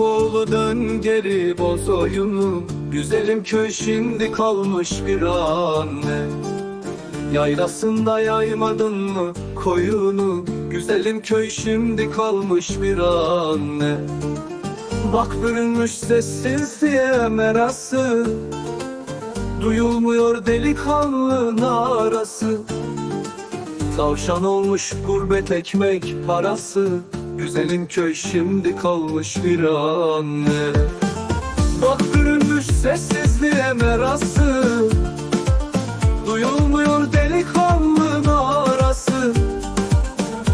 Oğlu dön geri boz oyunu. Güzelim köy kalmış bir anne. Yaylasında yaymadın mı koyunu? Güzelim köy şimdi kalmış bir anne. Bak bürünmüş sessizliğe merası. Duyulmuyor delikanlı narası. Tavşan olmuş gurbet ekmek parası Güzelim köy şimdi kalmış bir anne. Bak bürünmüş sessizliğe merası. Duyulmuyor delikanlı narası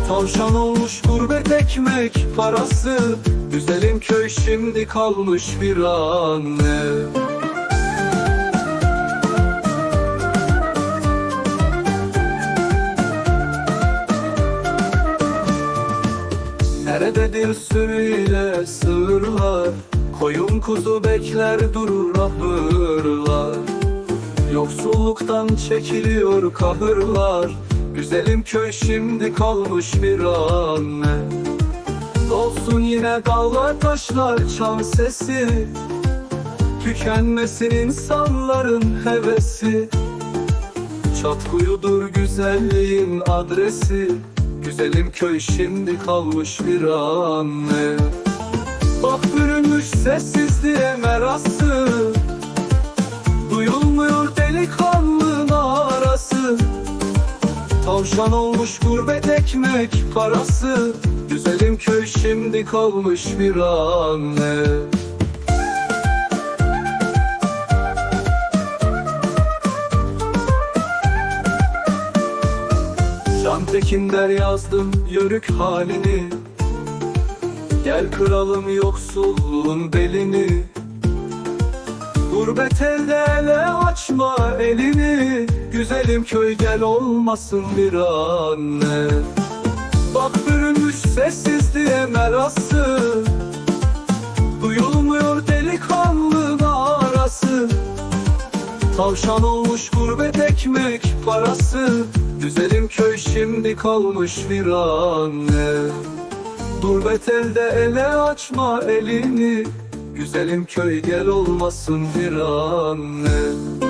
Tavşan olmuş gurbet ekmek parası. Güzelim köy şimdi kalmış bir anne Nerededir sürüyle sığırlar. Koyun kuzu bekler durur ahırlar. Yoksulluktan çekiliyor kahırlar. Güzelim köy şimdi kalmış bir anne. Olsun yine dağlar taşlar çan sesi. Tükenmesin insanların hevesi. Çatkuyudur güzelliğin adresi Güzelim köy şimdi kalmış bir anne. Bak bürünmüş sessizliğe merası. Duyulmuyor delikanlı narası Tavşan olmuş gurbet ekmek parası. Güzelim köy şimdi kalmış bir anne Şantekin der yazdım yörük halini. Gel kıralım yoksulluğun belini. Gurbet elde ele açma elini. Güzelim köy gel olmasın bir anne. Bak bürünmüş sessizliğe merası. Duyulmuyor delikanlı narası Tavşan olmuş gurbet ekmek parası Güzelim köy şimdi kalmış bir anne. Gurbet elde ele açma elini. Güzelim köy gel olmasın bir anne